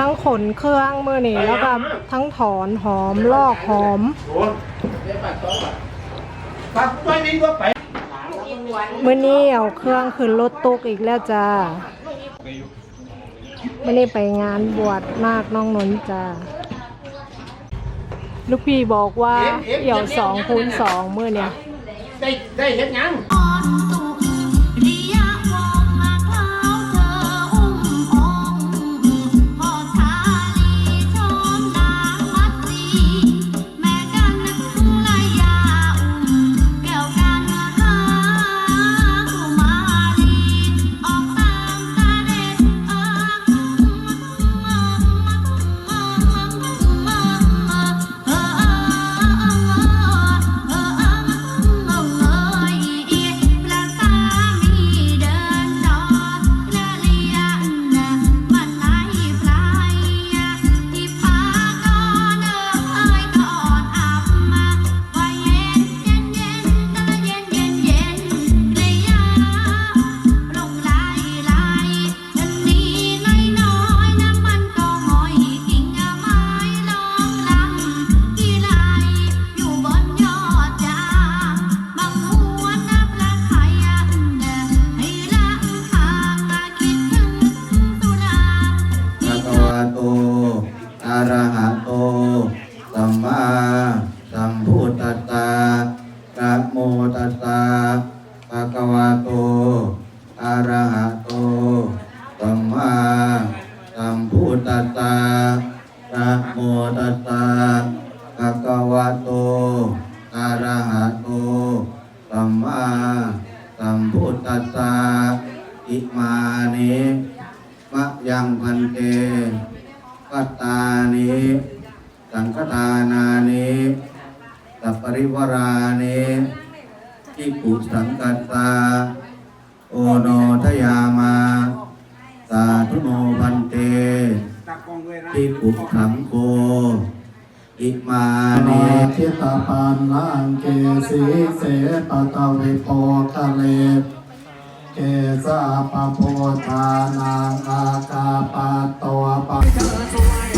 ทั้งขนเครื่องมือนี่แล้วก็ทั้งถอนหอมลอกหอมปักไว้นี่ก็ไปมื่อนี้เอาเครื่องขึ้นรถตุกอีกแล้วจ้ามื่อนี้ไปงานบวชนาคน้องนนท์จ้าลูกพี่บอกว่าเอี่ยวสองคูณสองมื่อเนี่ยได้ได้เห็นยัง โตอะระหะโตสัมมาสัมพุทธัสสะนะโมตัสสะภะคะวะโตอะระหะโตสัมมาสัมพุทธัสสะนะโมตัสสะภะคะวะโตอะระหะโตสัมมาสัมพุทธัสสะอิมานิ มะยังพันเตปัตตานิสังฆทานานิสัปริวรานิทิปุสังกัสสาโอโนทยามา สาธุโนพันเตทิปุขังโกอิมานิทิตาปันลังเกสีเสปะตะวิโปคะเล เกสาปะโพธานังอากาปะโตปะ